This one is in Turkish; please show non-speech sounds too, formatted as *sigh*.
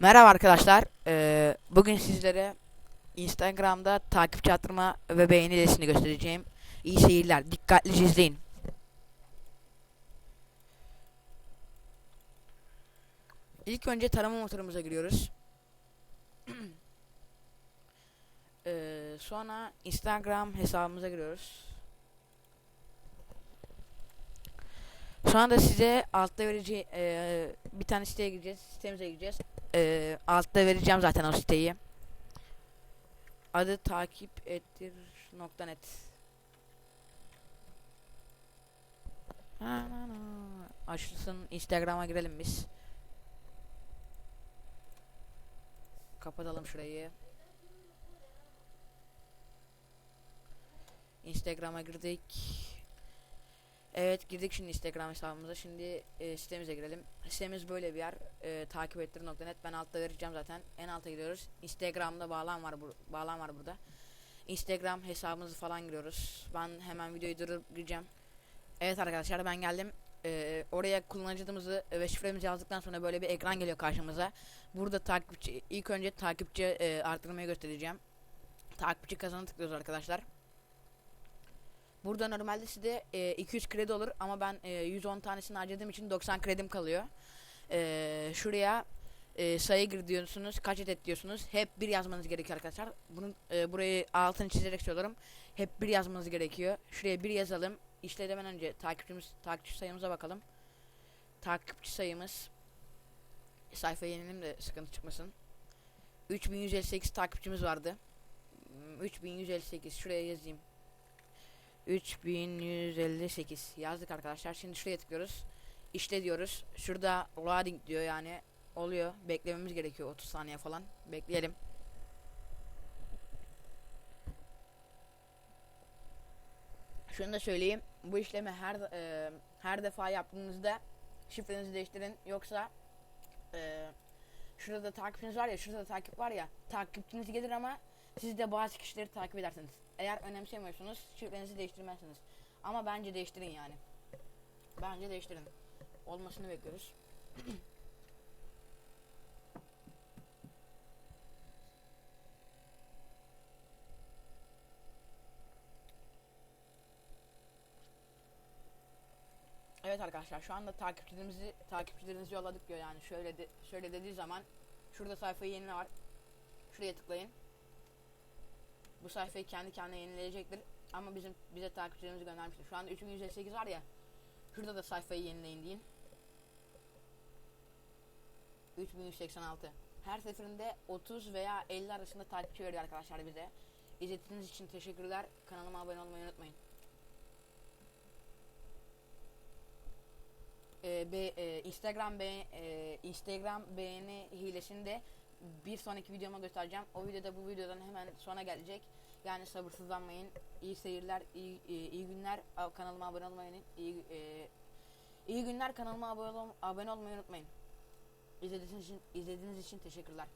Merhaba arkadaşlar. Ee, bugün sizlere Instagram'da takipçi arttırma ve beğeni listesini göstereceğim. İyi seyirler. Dikkatlice izleyin. İlk önce tarama motorumuza giriyoruz. *clears throat* Ee, sonra Instagram hesabımıza giriyoruz. Sonra da size altta vereceği ee, bir tane siteye gireceğiz. Sitemize gireceğiz. Ee, altta vereceğim zaten o siteyi. Adı takip ettir nokta net. Açılsın Instagram'a girelim biz. Kapatalım şurayı. Instagram'a girdik. Evet girdik şimdi Instagram hesabımıza. Şimdi e, sitemize girelim. Sitemiz böyle bir yer. E, takip. Ben altta vereceğim zaten. En alta gidiyoruz. Instagram'da bağlam var bu bağlam var burada. Instagram hesabımızı falan giriyoruz. Ben hemen videoyu durup gireceğim. Evet arkadaşlar ben geldim. E, oraya kullanıcı adımızı ve şifremizi yazdıktan sonra böyle bir ekran geliyor karşımıza. Burada takipçi ilk önce takipçi e, arttırmayı göstereceğim. Takipçi kazanı tıklıyoruz arkadaşlar. Burada normalde size e, 200 kredi olur ama ben e, 110 tanesini harcadığım için 90 kredim kalıyor. E, şuraya e, sayı gir diyorsunuz, kaç adet diyorsunuz. Hep bir yazmanız gerekiyor arkadaşlar. Bunun e, burayı altını çizerek söylüyorum. Hep bir yazmanız gerekiyor. Şuraya bir yazalım. İşlemeden önce takipçimiz takipçi sayımıza bakalım. Takipçi sayımız sayfa yenilelim de sıkıntı çıkmasın. 3158 takipçimiz vardı. Hmm, 3158 şuraya yazayım. 3158 yazdık arkadaşlar. Şimdi şuraya tıklıyoruz. İşle diyoruz. Şurada loading diyor yani. Oluyor. Beklememiz gerekiyor 30 saniye falan. Bekleyelim. Şunu da söyleyeyim. Bu işlemi her e, her defa yaptığınızda şifrenizi değiştirin. Yoksa e, şurada da takipçiniz var ya, şurada da takip var ya. Takipçiniz gelir ama siz de bazı kişileri takip edersiniz. Eğer önemsemiyorsunuz şifrenizi değiştirmezsiniz. Ama bence değiştirin yani. Bence değiştirin. Olmasını bekliyoruz. *clears throat* Evet arkadaşlar şu anda takipçilerimizi takipçilerinizi yolladık diyor yani şöyle de, şöyle dediği zaman şurada sayfayı yenile var. Şuraya tıklayın. Bu sayfayı kendi kendine yenileyecektir. Ama bizim bize takipçilerimizi göndermiştir. Şu anda 3158 var ya. Şurada da sayfayı yenileyin deyin. 3186. Her seferinde 30 veya 50 arasında takipçi veriyor arkadaşlar bize. İzlediğiniz için teşekkürler. Kanalıma abone olmayı unutmayın. Ee, be, e, Instagram be, e, Instagram beğeni hilesini de bir sonraki videoma göstereceğim. O videoda bu videodan hemen sonra gelecek. Yani sabırsızlanmayın. İyi seyirler, iyi, iyi, iyi günler. Kanalıma abone olmayı iyi, e, iyi günler. Kanalıma abone, abone olmayı unutmayın. İzlediğiniz için, izlediğiniz için teşekkürler.